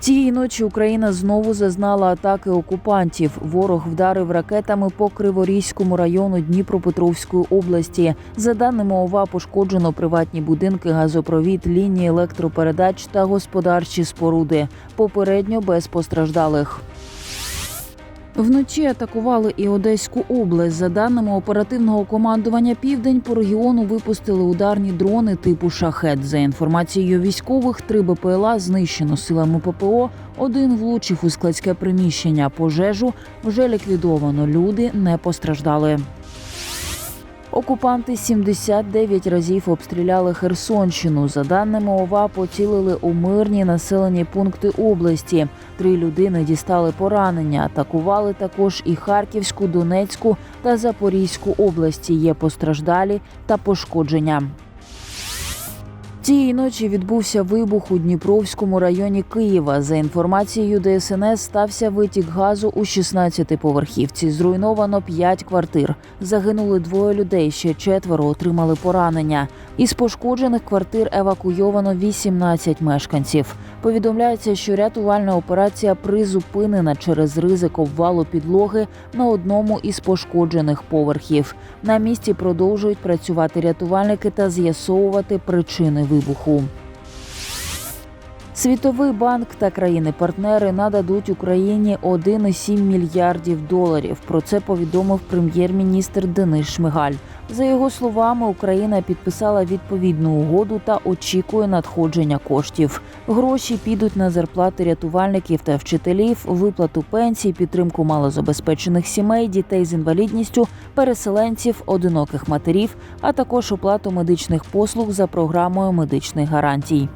Цієї ночі Україна знову зазнала атаки окупантів. Ворог вдарив ракетами по Криворізькому району Дніпропетровської області. За даними ОВА, пошкоджено приватні будинки, газопровід, лінії електропередач та господарчі споруди. Попередньо без постраждалих. Вночі атакували і Одеську область. За даними оперативного командування Південь по регіону випустили ударні дрони типу шахет. За інформацією військових, три БПЛА знищено силами ППО. Один влучив у складське приміщення. Пожежу вже ліквідовано. Люди не постраждали. Окупанти 79 разів обстріляли Херсонщину. За даними ОВА, поцілили у мирні населені пункти області. Три людини дістали поранення. Атакували також і Харківську, Донецьку та Запорізьку області. Є постраждалі та пошкодження. Цієї ночі відбувся вибух у Дніпровському районі Києва. За інформацією ДСНС, стався витік газу у 16-поверхівці. Зруйновано 5 квартир. Загинули двоє людей. Ще четверо отримали поранення. Із пошкоджених квартир евакуйовано 18 мешканців. Повідомляється, що рятувальна операція призупинена через ризик обвалу підлоги на одному із пошкоджених поверхів. На місці продовжують працювати рятувальники та з'ясовувати причини вибуху. Світовий банк та країни-партнери нададуть Україні 1,7 мільярдів доларів. Про це повідомив прем'єр-міністр Денис Шмигаль. За його словами, Україна підписала відповідну угоду та очікує надходження коштів. Гроші підуть на зарплати рятувальників та вчителів, виплату пенсій, підтримку малозабезпечених сімей, дітей з інвалідністю, переселенців, одиноких матерів, а також оплату медичних послуг за програмою медичних гарантій.